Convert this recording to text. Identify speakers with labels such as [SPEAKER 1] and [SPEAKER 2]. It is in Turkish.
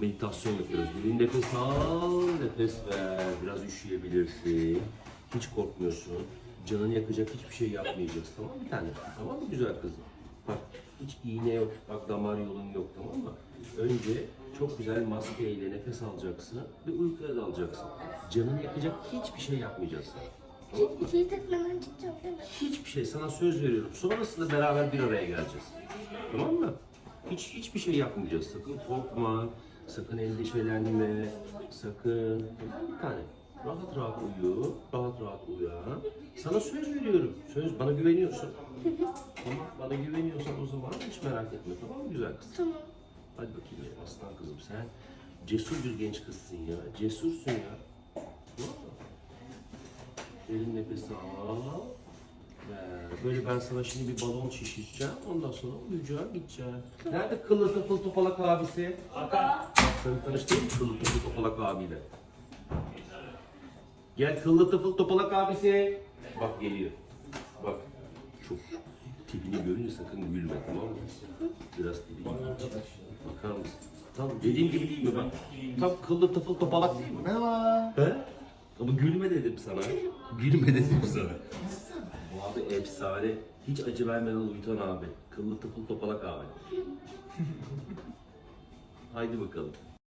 [SPEAKER 1] meditasyon yapıyoruz. Derin nefes al, nefes ver. Biraz üşüyebilirsin. Hiç korkmuyorsun. Canını yakacak hiçbir şey yapmayacağız tamam mı bir tane? Tamam mı güzel kızım? Bak hiç iğne yok, bak damar yolun yok tamam mı? Önce çok güzel maskeyle nefes alacaksın ve uykuya dalacaksın. Canını yakacak hiçbir şey yapmayacağız. Tamam mı?
[SPEAKER 2] Şey takmadan değil mi?
[SPEAKER 1] Hiçbir şey sana söz veriyorum. Sonrasında beraber bir araya geleceğiz. Tamam mı? Hiç hiçbir şey yapmayacağız. Sakın korkma, sakın endişelenme, sakın bir tane. Rahat rahat uyu, rahat rahat uyan. Sana söz veriyorum. Söz bana güveniyorsun. Tamam, bana güveniyorsan o zaman hiç merak etme tamam mı güzel kız?
[SPEAKER 2] Tamam.
[SPEAKER 1] Hadi bakayım ya aslan kızım sen cesur bir genç kızsın ya. Cesursun ya. Derin nefes al. Böyle ben sana şimdi bir balon şişireceğim. Ondan sonra uyuyacaksın, gideceksin. Nerede kıllı tıfıl topalak abisi? Hakan. Seni tanıştırayım mı kıllı tıfıl topalak abiyle? Gel kıllı tıfıl topalak abisi. Bak geliyor. Bak. Çok tipini görünce sakın gülme tamam mı? Biraz tipi ilginç. Bakar mısın? Tam dediğim gibi değil mi bak? Tam kıllı tıfıl topalak değil mi?
[SPEAKER 3] Merhaba.
[SPEAKER 1] He? Ama gülme dedim sana. Gülme dedim sana. Bu abi efsane. Hiç acı vermeden uyutan abi. Kıllı tıfıl topalak abi. Haydi bakalım.